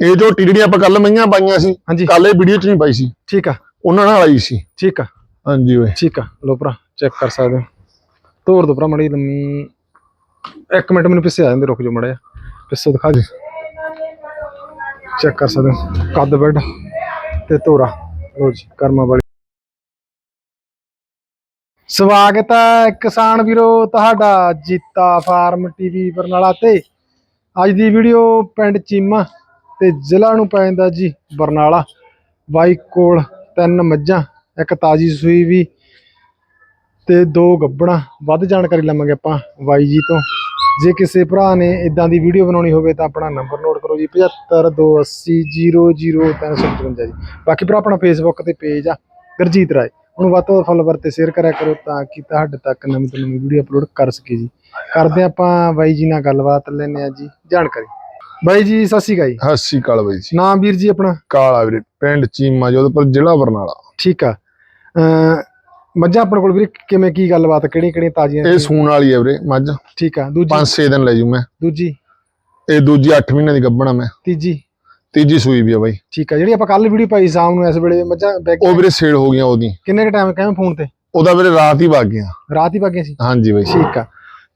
ਇਹ ਜੋ ਜਿਹੜੀਆਂ ਆਪਾਂ ਕੱਲ ਮਈਆਂ ਪਾਈਆਂ ਸੀ ਕੱਲ ਇਹ ਵੀਡੀਓ ਚ ਨਹੀਂ ਪਾਈ ਸੀ। ਠੀਕ ਆ। ਉਹਨਾਂ ਨਾਲ ਆਈ ਸੀ। ਠੀਕ ਆ। ਹਾਂਜੀ ਓਏ। ਠੀਕ ਆ। ਲੋ ਭਰਾ ਚੈੱਕ ਕਰ ਸਕਦੇ ਹੋ। ਤੋੜ ਦੋ ਭਰਾ ਮੜੀ ਲੰਮੀ ਇੱਕ ਮਿੰਟ ਮੈਨੂੰ ਪਿੱਛੇ ਆ ਜਾਂਦੇ ਰੁਕ ਜਾਓ ਮੜਿਆ ਪਿੱਛੇ ਦਿਖਾ ਦੇ। ਚੈੱਕ ਕਰ ਸਕਦੇ ਹੋ। ਕੱਦ ਬੈੱਡ ਤੇ ਤੋਰਾ। ਲੋ ਜੀ ਕਰਮਾ ਵਾਲੀ। ਸਵਾਗਤ ਹੈ ਕਿਸਾਨ ਵੀਰੋ ਤੁਹਾਡਾ ਜੀਤਾ ਫਾਰਮ ਟੀਵੀ ਬਰਨਾਲਾ ਤੇ। ਅੱਜ ਦੀ ਵੀਡੀਓ ਪਿੰਡ ਚੀਮਾ ਤੇ ਜ਼ਿਲ੍ਹਾ ਨੂੰ ਪੈ ਜਾਂਦਾ ਜੀ ਬਰਨਾਲਾ। ਬਾਈ ਕੋਲ ਤਿੰਨ ਮੱਝਾਂ, ਇੱਕ ਤਾਜੀ ਸੂਈ ਵੀ ਤੇ ਦੋ ਗੱਬਣਾ। ਵੱਧ ਜਾਣਕਾਰੀ ਲਵਾਂਗੇ ਆਪਾਂ ਬਾਈ ਜੀ ਤੋਂ। ਜੇ ਕਿਸੇ ਭਰਾ ਨੇ ਇਦਾਂ ਦੀ ਵੀਡੀਓ ਬਣਾਉਣੀ ਹੋਵੇ ਤਾਂ ਆਪਣਾ ਨੰਬਰ ਨੋਟ ਕਰੋ ਜੀ 7528000355 ਜੀ। ਬਾਕੀ ਭਰਾ ਆਪਣਾ ਫੇਸਬੁੱਕ ਤੇ ਪੇਜ ਆ, ਗੁਰਜੀਤ ਰਾਏ। ਉਹਨੂੰ ਵੱਧ ਤੋਂ ਵੱਧ ਫੋਲੋਵਰ ਤੇ ਸ਼ੇਅਰ ਕਰਿਆ ਕਰੋ ਤਾਂ ਕਿ ਤੁਹਾਡੇ ਤੱਕ ਨਵੀਂ ਤੋਂ ਨਵੀਂ ਵੀਡੀਓ ਅਪਲੋਡ ਕਰ ਸਕੇ ਜੀ। ਕਰਦੇ ਆਪਾਂ ਬਾਈ ਜੀ ਨਾਲ ਗੱਲਬਾਤ ਲੈਣੇ ਆ ਜੀ ਜਾਣਕਾਰੀ। ਬਾਈ ਜੀ ਸਤਿ ਸ਼੍ਰੀ ਅਕਾਲ ਜੀ। ਬਾਈ ਜੀ। ਨਾਮ ਵੀਰ ਜੀ ਆਪਣਾ? ਕਾਲਾ ਵੀਰੇ ਪਿੰਡ ਚੀਮਾ ਜੋਧਪੁਰ ਜ਼ਿਲ੍ਹਾ ਬਰਨਾਲਾ। ਠੀਕ ਆ। ਮੱਝਾਂ ਆਪਣੇ ਕੋਲ ਵੀਰੇ ਕਿਵੇਂ ਕੀ ਗੱਲਬਾਤ ਕਿਹੜੀ ਕਿਹੜੀ ਤਾਜ਼ੀਆਂ? ਇਹ ਸੂਣ ਵਾਲੀ ਹੈ ਵੀਰੇ ਮੱਝ। ਠੀਕ ਆ। ਦੂਜੀ? 5-6 ਦਿਨ ਲੈ ਜੂ ਮੈਂ। ਦੂਜੀ? ਇਹ ਦੂਜੀ 8 ਮਹੀਨੇ ਦੀ ਗੱਭਣਾ ਮੈਂ। ਤੀਜੀ? ਤੀਜੀ ਸੂਈ ਵੀ ਆ ਬਾਈ। ਠੀਕ ਆ ਜਿਹੜੀ ਆਪਾਂ ਕੱਲ ਵੀਡੀਓ ਪਾਈ ਸ਼ਾਮ ਨੂੰ ਇਸ ਵੇਲੇ ਮੱਝਾਂ ਬੈਗ ਉਹ ਵੀਰੇ ਸੇਲ ਹੋ ਗਈਆਂ ਉਹਦੀ ਕਿੰਨੇ ਕ ਟਾਈਮ ਕਿਵੇਂ ਫੋਨ ਤੇ? ਉਹਦਾ ਵੀਰੇ ਰਾਤ ਹੀ ਵਗ ਗਿਆ ਰਾਤ ਹੀ ਭਾਗੇ ਸੀ? ਹਾਂਜੀ ਬਾਈ। ਠੀਕ ਆ।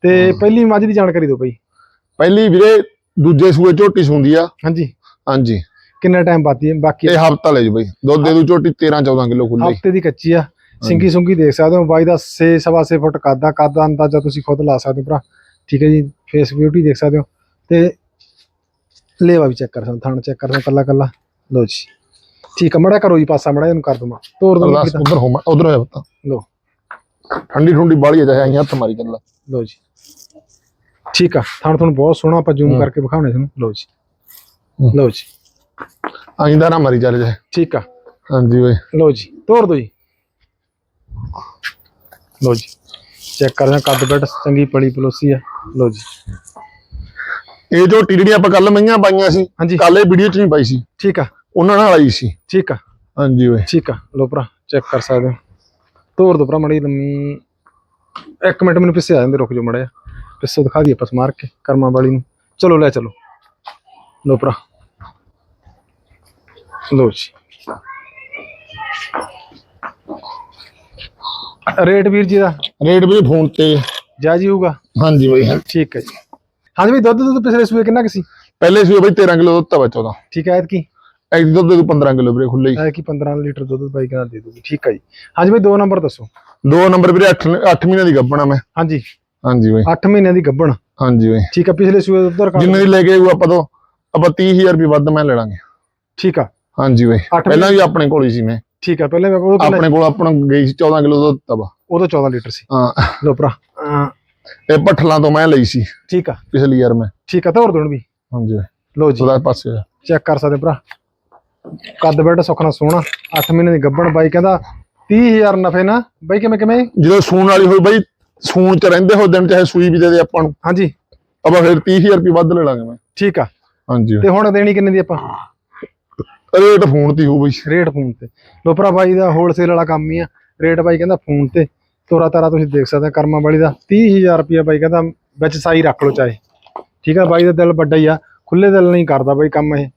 ਤੇ ਪਹਿਲੀ ਮੱਝ ਦੀ ਜਾਣਕਾਰੀ ਦਿਓ ਭਾਈ ਪਹਿਲੀ ਵੀਰੇ ਦੂਜੇ ਸੂਏ ਝੋਟੀ ਸੂੰਦੀ ਆ। ਹਾਂਜੀ। ਹਾਂਜੀ। ਕਿੰਨਾ ਟਾਈਮ ਬਾਕੀ ਹੈ ਬਾਕੀ ਇਹ ਹਫਤਾ ਲੈ ਜੂ ਬਾਈ। ਦੁੱਧ ਦੇ ਦੂ ਝੋਟੀ 13-14 ਕਿਲੋ ਖੁੱਲੀ ਹਫ਼ਤੇ ਦੀ ਕੱਚੀ ਆ। ਸਿੰਗੀ ਸੁੰਗੀ ਦੇਖ ਸਕਦੇ ਹੋ ਬਾਈ ਦਾ 6 ਸਵਾ 6 ਫੁੱਟ ਕੱਦ ਕੱਦ ਦਾ ਅੰਦਾਜ਼ਾ ਤੁਸੀਂ ਖੁਦ ਲਾ ਸਕਦੇ ਹੋ ਭਰਾ। ਠੀਕ ਹੈ ਜੀ ਫੇਸ ਬਿਊਟੀ ਦੇਖ ਸਕਦੇ ਹੋ। ਤੇ ਲੇਵਾ ਵੀ ਚੈੱਕ ਕਰ ਸਕਦੇ ਥਣ ਚੈੱਕ ਕਰ ਸਕਦੇ ਕੱਲਾ ਕੱਲਾ। ਲੋ ਜੀ। ਠੀਕ ਆ ਮੜਾ ਕਰੋ ਜੀ ਪਾਸਾ ਮੜਾ ਇਹਨੂੰ ਕਰ ਦਵਾਂ ਤੋੜ ਦੋ ਅਰਦਾਸ ਉਧਰ ਹੋ ਉਧਰ ਹੋ ਪਤਾ। ਲੋ ਠੰਡੀ ਠੁੰਡੀ ਬਾਲੀ ਆ ਜਾਏ ਆਈ ਹੱਥ ਮਾਰੀ ਚੱਲ। ਲੋ ਜੀ। ਠੀਕ ਆ ਥਣ ਤੁਹਾਨੂੰ ਬਹੁਤ ਸੋਹਣਾ ਆਪਾਂ ਜ਼ੂਮ। ਕਰਕੇ ਵਿਖਾਉਣੇ ਤੁਹਾਨੂੰ। ਲੋ ਜੀ। ਲੋ ਜੀ। ਆਈਂਦਾ ਨਾ ਮਾਰੀ ਚੱਲ ਜਾਏ ਠੀਕ ਆ। ਹਾਂਜੀ ਓਏ। ਲੋ ਜੀ ਤੋੜ ਦੋ ਜੀ। ਲੋ ਜੀ। ਚੈੱਕ ਕਰਦੇ ਕੱਦ ਬੈਡ ਚੰਗੀ ਪਲੀ ਪਲੋਸੀ ਆ। ਲੋ ਜੀ। ਇਹ ਜੋ ਜਿਹੜੀਆਂ ਆਪਾਂ ਕੱਲ ਮਈਆਂ ਪਾਈਆਂ ਸੀ ਹਾਂਜੀ। ਕੱਲ ਇਹ ਵੀਡੀਓ ਚ ਨਹੀਂ ਪਾਈ ਸੀ। ਠੀਕ ਆ। ਉਹਨਾਂ ਨਾਲ ਆਈ ਸੀ। ਠੀਕ ਆ। ਹਾਂਜੀ ਓਏ। ਠੀਕ ਆ। ਲੋ ਭਰਾ ਚੈੱਕ ਕਰ ਸਕਦੇ ਹੋ। ਤੋੜ ਦੋ ਭਰਾ ਮੜੀ ਲੰਮੀ। ਇੱਕ ਮਿੰਟ ਮੈਨੂੰ ਪਿੱਛੇ ਆ ਜਾਂਦੇ ਰੁਕ ਜਾਓ ਮੜਿਆ ਪਿੱਛੇ ਦਿਖਾ ਦਈਏ ਆਪਾਂ ਸਮਾਰ ਕੇ ਕਰਮਾਂ ਵਾਲੀ ਨੂੰ। ਚਲੋ ਲੈ ਚਲੋ। ਲੋ ਭਰਾ। ਲੋ ਜੀ। ਰੇਟ ਵੀਰ ਜੀ ਦਾ? ਰੇਟ ਵੀ ਫੋਨ ਤੇ। ਜਾਇਜ਼ ਹੋਊਗਾ? ਹਾਂਜੀ ਬਾਈ। ਠੀਕ ਹੈ ਜੀ। ਹਾਂਜੀ ਵੀ ਦੁੱਧ ਦੁੱਧ ਪਿਛਲੇ ਸੂਏ ਕਿੰਨਾ ਕੁ ਸੀ? ਪਹਿਲੇ ਸੀ ਬਈ 13 ਕਿਲੋ ਦੁੱਧ ਤਾ ਬੱਚਾ ਦਾ। ਠੀਕ ਹੈ ਐਤਕੀ? ਐਕ ਦੁੱਧ ਦੇ ਦੂ 15 ਕਿਲੋ ਵੀਰੇ ਖੁੱਲੇ ਹੀ। ਐਤਕੀ 15 ਲੀਟਰ ਦੁੱਧ ਬਾਈ ਕਹਿੰਦਾ ਦੇ ਦੂਗੀ ਠੀਕ ਹੈ ਜੀ। ਹਾਂਜੀ ਬਈ ਦੋ ਨੰਬਰ ਦੱਸੋ। ਦੋ ਨੰਬਰ ਵੀਰੇ 8 8 ਮਹੀਨੇ ਦੀ ਗੱਭਣਾ ਮੈਂ। ਹਾਂਜੀ। ਹਾਂਜੀ ਬਾਈ। 8 ਮਹੀਨਿਆਂ ਦੀ ਗੱਭਣ। ਹਾਂਜੀ ਬਾਈ। ਠੀਕ ਹੈ ਪਿਛਲੇ ਸੂਏ ਦਾ ਦੁੱਧ ਰਿਕਾਰਡ ਜਿੰਨੇ ਦੀ ਲੈ ਕੇ ਆਊ ਆਪਾਂ ਤੋਂ ਆਪਾਂ 30000 ਰੁਪਏ ਵੱਧ ਮੈਂ ਲੈ ਲਾਂਗੇ। ਠੀਕ ਆ। ਹਾਂਜੀ ਬਾਈ। ਪਹਿਲਾਂ ਵੀ ਆਪਣੇ ਕੋਲ ਹੀ ਸੀ ਮੈਂ। ਠੀਕ ਆ ਪਹਿਲੇ ਆਪਣੇ ਕੋਲ ਆਪਣਾ ਗਈ ਸੀ 14 ਕਿਲੋ ਦੁੱਧ ਤਵਾ ਉਦੋਂ 14 ਲੀਟਰ ਸੀ। ਹਾਂ। ਲੋ ਭਰਾ। ਇਹ ਪੱਠਲਾਂ ਤੋਂ ਮੈਂ ਲਈ ਸੀ। ਠੀਕ ਆ। ਪਿਛਲੀ ਯਾਰ ਮੈਂ। ਠੀਕ ਆ ਤੋੜ ਦੇਣ ਵੀ। ਹਾਂਜੀ। ਲੋ ਜੀ। ਉਹਦਾ ਪਾਸੇ। ਚੈੱਕ ਕਰ ਸਕਦੇ ਭਰਾ। ਕੱਦ ਬੈਡ ਸੁਖਣਾ ਸੋਹਣਾ। 8 ਮਹੀਨੇ ਦੀ ਗੱਭਣ ਬਾਈ ਕਹਿੰਦਾ 30000 ਨਫੇ ਨਾ। ਬਾਈ ਕਿਵੇਂ ਕਿਵੇਂ? ਜਦੋਂ ਸੂਣ ਵਾਲੀ ਹੋਈ ਬਾਈ ਸੂਣ ਚ ਰਹਿੰਦੇ ਹੋ ਦਿਨ ਚਾਹੇ ਸੂਈ ਵੀ ਦੇ ਦੇ ਆਪਾਂ ਨੂੰ। ਹਾਂਜੀ। ਆਪਾਂ ਫਿਰ 30000 ਰੁਪਏ ਵੱਧ ਲੈ ਲਾਂਗੇ ਮੈਂ। ਠੀਕ ਆ। ਹਾਂਜੀ। ਤੇ ਹੁਣ ਦੇਣੀ ਕਿੰਨੇ ਦੀ ਆਪਾਂ? ਰੇਟ ਫੋਨ ਤੇ ਹੋ ਬਈ। ਰੇਟ ਫੋਨ ਤੇ। ਲੋ ਭਰਾ ਬਾਈ ਦਾ ਹੋਲਸੇਲ ਵਾਲਾ ਕੰਮ ਹੀ ਆ। ਰੇਟ ਬਾਈ ਕਹਿੰਦਾ ਫੋਨ ਤੇ। ਤੋਰਾ ਤਾਰਾ ਤੁਸੀਂ ਦੇਖ ਸਕਦੇ ਆ ਕਰਮਾਂ ਵਾਲੀ ਦਾ। 30000 ਰੁਪਇਆ ਬਾਈ ਕਹਿੰਦਾ ਵਿੱਚ ਸਾਈ ਰੱਖ ਲਓ ਚਾਹੇ। ਠੀਕ ਆ ਬਾਈ ਦਾ ਦਿਲ ਵੱਡਾ ਹੀ ਆ। ਖੁੱਲੇ ਦਿਲ ਨਹੀਂ ਕਰਦਾ ਬਾਈ ਕੰਮ ਇਹ।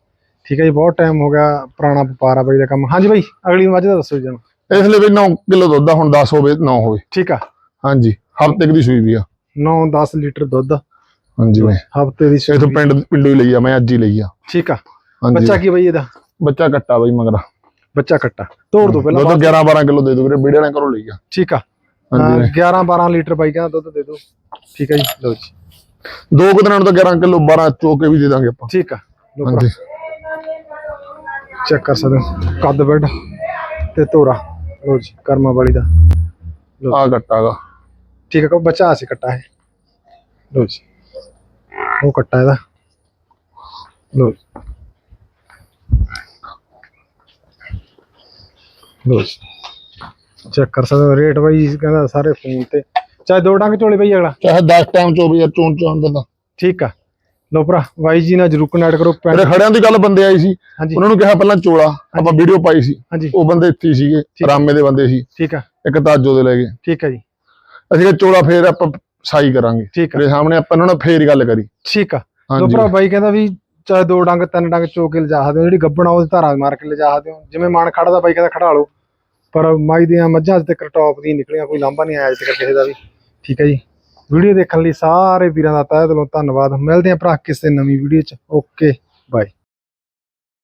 ਠੀਕ ਹੈ ਜੀ ਬਹੁਤ ਟਾਈਮ ਹੋ ਗਿਆ ਪੁਰਾਣਾ ਵਪਾਰ ਆ ਬਾਈ ਦਾ ਕੰਮ। ਹਾਂਜੀ ਬਾਈ ਅਗਲੀ ਮੱਝ ਦਾ ਦੱਸੋ ਜਨ ਇਸ ਲਈ ਵੀ 9 ਕਿਲੋ ਦੁੱਧ ਆ ਹੁਣ 10 ਹੋਵੇ 9 ਹੋਵੇ। ਠੀਕ ਆ। ਹਾਂਜੀ ਹਫ਼ਤੇ ਦੀ ਸੂਈ ਵੀ ਆ। 9-10 ਲੀਟਰ ਦੁੱਧ। ਹਾਂਜੀ ਬਾਈ। ਹਫ਼ਤੇ ਦੀ ਸੂਈ। ਪਿੰਡ ਪਿੰਡੋਂ ਹੀ ਲਈ ਆ ਮੈਂ ਅੱਜ ਹੀ ਲਈ ਆ। ਠੀਕ ਆ। ਬੱਚਾ ਕੀ ਬਾਈ ਇਹਦਾ? ਬੱਚਾ ਕੱਟਾ ਬਾਈ ਮਗਰਾ। ਬੱਚਾ ਕੱਟਾ। ਤੋੜ ਦੋ ਪਹਿਲਾਂ ਦੁੱਧ 11 12 ਕਿਲੋ ਦੇ ਦੋ ਵੀਰੇ ਵੀੜੇ ਵਾਲਿਆਂ ਘਰੋਂ ਲਈ ਆ। ਠੀਕ ਆ। ਹਾਂਜੀ। 11-12 ਲੀਟਰ ਬਾਈ ਕਹਿੰਦਾ ਦੁੱਧ ਦੇ ਦਿਓ। ਠੀਕ ਆ ਜੀ ਲਓ ਜੀ। ਦੋ ਕੁ ਦਿਨਾਂ ਨੂੰ ਤਾਂ 11 ਕਿਲੋ 12 ਚੋਕੇ ਵੀ ਦੇ ਦਾਂਗੇ ਆਪਾਂ। ਠੀਕ ਆ ਲਓ ਭਰਾ। ਹਾਂਜੀ। ਚੈੱਕ ਕਰ ਸਕਦੇ ਹੋ ਕੱਦ ਬੈਡ ਤੇ ਤੋਰਾ ਲੋ ਜੀ ਕਰਮਾ ਵਾਲੀ ਦਾ। ਆ ਕੱਟਾਗਾ ਠੀਕ ਹੈ ਕੋ ਬੱਚਾ ਸੀ ਕੱਟਾ ਹੈ ਲੋ ਜੀ। ਉਹ ਕੱਟਾ ਇਹਦਾ। ਲੋ ਜੀ। ਲੋ ਜੀ। ਚੈੱਕ ਕਰ ਸਕਦੇ ਹੋ ਰੇਟ ਬਾਈ ਕਹਿੰਦਾ ਸਾਰੇ ਫੋਨ ਤੇ। ਚਾਹੇ ਦੋ ਡੰਗ ਝੋਲੇ ਬਈ ਅਗਲਾ। ਚਾਹੇ 10 ਟਾਈਮ ਚੋ ਵੀ ਚੋਂ ਚੋਂ ਦਿੰਦਾ ਠੀਕ ਆ। ਲੋ ਭਰਾ ਬਾਈ ਜੀ ਨਾਲ ਜਰੂਰ ਕਨੈਕਟ ਕਰੋ ਮੇਰੇ ਖੜਿਆਂ ਦੀ ਗੱਲ ਬੰਦੇ ਆਈ ਸੀ। ਉਹਨਾਂ ਨੂੰ ਕਿਹਾ ਪਹਿਲਾਂ ਚੋਲਾ ਆਪਾਂ ਵੀਡੀਓ ਪਾਈ ਸੀ। ਉਹ ਬੰਦੇ ਇੱਥੇ ਸੀਗੇ ਰਾਮੇ ਦੇ ਬੰਦੇ ਸੀ। ਠੀਕ ਆ। ਇੱਕ ਤਾਜੋ ਦੇ ਲੈ ਗਏ। ਠੀਕ ਆ ਜੀ। ਅਸੀਂ ਚੋਲਾ ਫੇਰ ਆਪਾਂ ਸਾਈ ਕਰਾਂਗੇ। ਠੀਕ ਆ। ਤੇਰੇ ਸਾਹਮਣੇ ਆਪਾਂ ਉਹਨਾਂ ਨਾਲ ਫੇਰ ਗੱਲ ਕਰੀ। ਠੀਕ ਆ। ਲੋ ਭਰਾ ਬਾਈ ਕਹਿੰਦਾ ਵੀ ਚਾਹੇ ਦੋ ਡੰਗ ਤਿੰਨ ਡੰਗ ਚੋ ਕੇ ਲਿਜਾ ਸਕਦੇ ਹੋ। ਜਿਹੜੀ ਗੱਬਣਾ ਉਹਦੀ ਧਾਰਾ ਮਾਰ ਕੇ ਲਿਜਾ ਸਕਦੇ ਹੋ। ਜਿਵੇਂ ਮਨ ਖੜਦਾ ਬਾਈ ਕਹਿੰਦਾ ਖੜਾ ਲਓ। ਪਰ ਮਾਈ ਦੀਆਂ ਮੱਝਾਂ ਅੱਜ ਤੱਕ ਟੌਪ ਦੀ ਨਿਕਲੀਆਂ, ਕੋਈ ਲਾਂਭਾ ਨਹੀਂ ਆਇਆ ਅੱਜ ਤੱਕ ਕਿਸੇ ਦਾ ਵੀ। ਠੀਕ ਹੈ ਜੀ। ਵੀਡੀਓ ਦੇਖਣ ਲਈ ਸਾਰੇ ਵੀਰਾਂ ਦਾ ਤਹਿ ਦਿਲੋਂ ਧੰਨਵਾਦ। ਮਿਲਦੇ ਹਾਂ ਭਰਾ ਕਿਸੇ ਨਵੀਂ ਵੀਡੀਓ 'ਚ। Okay bye